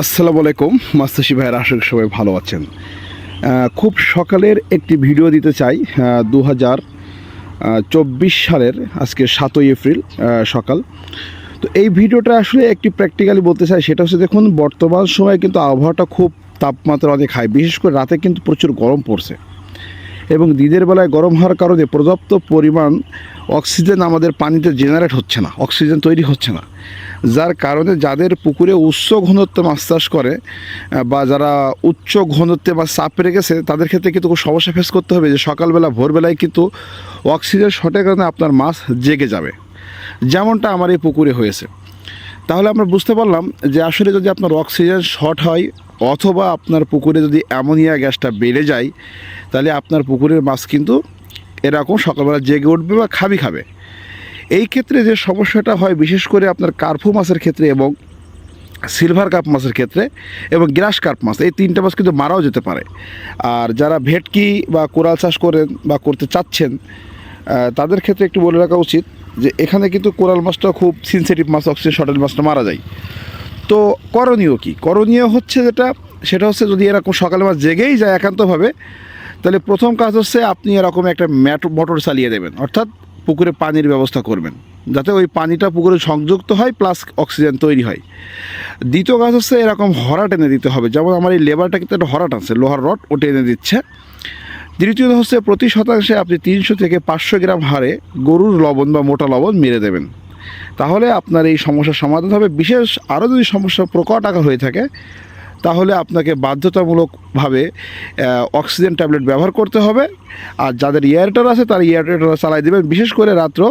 আসসালামু আলাইকুম। মাস্তাশি ভাইয়ের, আশা করি সবাই ভালো আছেন। খুব সকালের একটি ভিডিও দিতে চাই। দু হাজার চব্বিশ সালের আজকে সাতই এপ্রিল সকাল। তো এই ভিডিওটা আসলে একটি প্র্যাকটিক্যালি বলতে চাই, সেটা হচ্ছে দেখুন, বর্তমান সময়ে কিন্তু আবহাওয়াটা খুব তাপমাত্রা অনেক হাই বিশেষ করে রাতে কিন্তু প্রচুর গরম পড়ছে। এবং দিনের বেলায় গরম হওয়ার কারণে পর্যাপ্ত পরিমাণ অক্সিজেন আমাদের পানিতে জেনারেট হচ্ছে না অক্সিজেন তৈরি হচ্ছে না। যার কারণে যাদের পুকুরে উচ্চ ঘনত্বে মাছ চাষ করে বা যারা উচ্চ ঘনত্বে মাছ চাপ রেখেছে, তাদের ক্ষেত্রে কিন্তু খুব সমস্যা ফেস করতে হবে যে সকালবেলা, ভোরবেলায় কিন্তু অক্সিজেন শর্টের কারণে আপনার মাছ জেগে যাবে। যেমনটা আমার এই পুকুরে হয়েছে। তাহলে আমরা বুঝতে পারলাম যে আসলে যদি আপনার অক্সিজেন শর্ট হয়, অথবা আপনার পুকুরে যদি অ্যামোনিয়া গ্যাসটা বেড়ে যায়, তাহলে আপনার পুকুরের মাছ কিন্তু এরকম সকালবেলা জেগে উঠবে বা খাবি খাবে। এই ক্ষেত্রে যে সমস্যাটা হয়, বিশেষ করে আপনার কার্ফু মাছের ক্ষেত্রে এবং সিলভার কাপ মাছের ক্ষেত্রে এবং গ্রাস কার্প মাছ, এই তিনটা মাছ কিন্তু মারাও যেতে পারে। আর যারা ভেটকি বা কোরাল চাষ করেন বা করতে চাচ্ছেন তাদের ক্ষেত্রে একটু বলে রাখা উচিত যে এখানে কিন্তু কোরাল মাছটা খুব সিনসেটিভ মাছ অক্সিজেন শর্টেজ মাছটা মারা যায়। তো করণীয় কি? করণীয় হচ্ছে যেটা, সেটা হচ্ছে যদি এরকম সকালে মাছ জেগেই যায় একান্তভাবে, তাহলে প্রথম কাজ হচ্ছে আপনি এরকম একটা ম্যাট, মোটর চালিয়ে দেবেন। অর্থাৎ পুকুরে পানির ব্যবস্থা করবেন, যাতে ওই পানিটা পুকুরে সংযুক্ত হয় প্লাস অক্সিজেন তৈরি হয়। দ্বিতীয় কাজ হচ্ছে এরকম হরা টেনে দিতে হবে, যেমন আমার এই লেবারটা কিন্তু একটা হরা টানছে লোহার রড ও টেনে দিচ্ছে। দ্বিতীয়ত হচ্ছে প্রতি শতাংশে আপনি তিনশো থেকে পাঁচশো গ্রাম হারে গরুর লবণ বা মোটা লবণ মেরে দেবেন। তাহলে আপনার এই সমস্যার সমাধান হবে। বিশেষ আরও যদি সমস্যা প্রকট আকার হয়ে থাকে তাহলে আপনাকে বাধ্যতামূলকভাবে অক্সিজেন ট্যাবলেট ব্যবহার করতে হবে। আর যাদের ইয়ারটার আছে, তারা ইয়ারটার চালাই দেবেন। বিশেষ করে রাত্র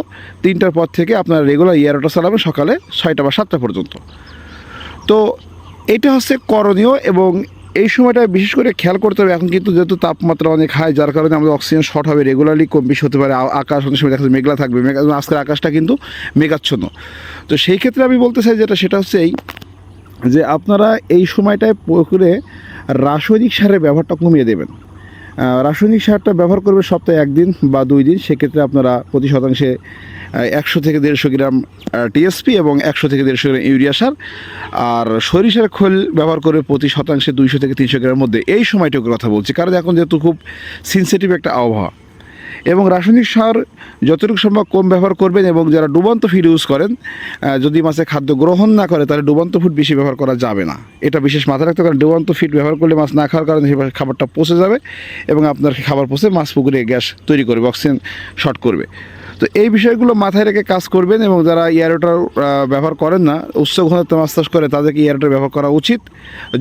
তিনটার পর থেকে আপনার রেগুলার ইয়ারটা চালাবেন সকালে ছয়টা বা সাতটা পর্যন্ত। তো এটা হচ্ছে করণীয় এবং এই সময়টা বিশেষ করে খেয়াল করতে হবে, এখন কিন্তু যেহেতু তাপমাত্রা অনেক হাই যার কারণে আমাদের অক্সিজেন শর্ট হবে রেগুলারলি কম বেশি হতে পারে। আকাশ অনেক সময় দেখা মেঘলা থাকবে। আজকের আকাশটা কিন্তু মেঘাচ্ছন্ন। তো সেই ক্ষেত্রে আমি বলতে চাই যেটা, সেটা হচ্ছে এই যে আপনারা এই সময়টায় পুকুরে রাসায়নিক সারের ব্যবহারটা কমিয়ে দেবেন। রাসায়নিক সারটা ব্যবহার করবে সপ্তাহে একদিন বা দুই দিন, সেক্ষেত্রে আপনারা প্রতি শতাংশে একশো থেকে দেড়শো গ্রাম টিএসপি এবং একশো থেকে দেড়শো গ্রাম ইউরিয়া সার। আর সরিষার খোল ব্যবহার করবে প্রতি শতাংশে দুইশো থেকে তিনশো গ্রামের মধ্যে। এই সময়টুকুর কথা বলছি, কারণ এখন যেহেতু খুব সেন্সিটিভ একটা আবহাওয়া। এবং রাসায়নিক সার যতটুকু সম্ভব কম ব্যবহার করবেন এবং যারা ডুবন্ত ফিড ইউজ করেন যদি মাছে খাদ্য গ্রহণ না করে, তাহলে ডুবন্ত ফুড বেশি ব্যবহার করা যাবে না। এটা বিশেষ মাথায় রাখতে কারণ ডুবন্ত ফিড ব্যবহার করলে মাছ না খাওয়ার কারণে খাবারটা পচে যাবে এবং আপনার খাবার পচে মাছ পুকুরে গ্যাস তৈরি করবে অক্সিজেন শর্ট করবে। তো এই বিষয়গুলো মাথায় রেখে কাজ করবেন এবং যারা ইয়ারোটার ব্যবহার করেন না, উচ্চ ঘনত্ব মাছ চাষ করে, তাদেরকে ইয়ারোটার ব্যবহার করা উচিত।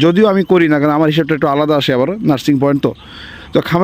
যদিও আমি করি না, কারণ আমার হিসাবটা একটু আলাদা আসে আবার নার্সিং পয়েন্ট তো। তো খামার